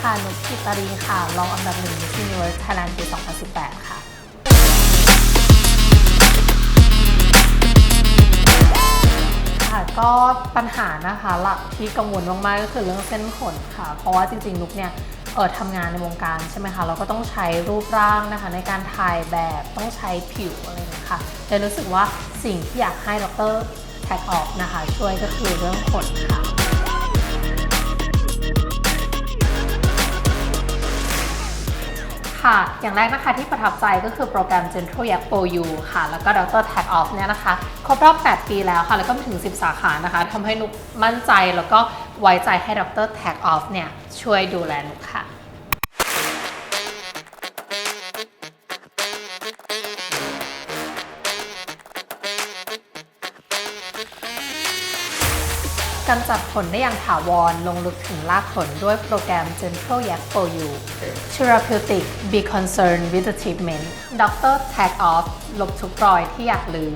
ค่ะ นุกกิตารีค่ะ รองอันดับหนึ่ง Miss Universe Thailand ปี 2018 ค่ะ ค่ะก็ปัญหานะคะหลักที่กังวลมากๆก็คือเรื่องเส้นขนค่ะ เพราะว่าจริงๆ นุกเนี่ยเออทำงานในวงการใช่ไหมคะเราก็ต้องใช้รูปร่างนะคะในการถ่ายแบบต้องใช้ผิวอะไรอย่างเงี้ยค่ะเลยรู้สึกว่าสิ่งที่อยากให้ดรแท็กออกนะคะ ช่วยก็คือเรื่องขนค่ะ ค่ะ อย่างแรกนะคะที่ประทับใจก็คือโปรแกรม Gentle Yak For You ค่ะ แล้วก็ Dr. Tag Off เนี่ยนะคะ ครบรอบ 8 ปีแล้วค่ะ แล้วก็มีถึง 10 สาขานะคะทำให้นุกมั่นใจแล้วก็ไว้ใจให้ Dr. Tag Off เนี่ยช่วยดูแลนุกค่ะ กำจัดขนได้อย่างถาวรลงลึกถึงรากขนด้วยโปรแกรม Gentle Yak for You Therapeutic Be Concerned with the Treatment Dr. Tag Off ลบทุกรอยที่อยากลืม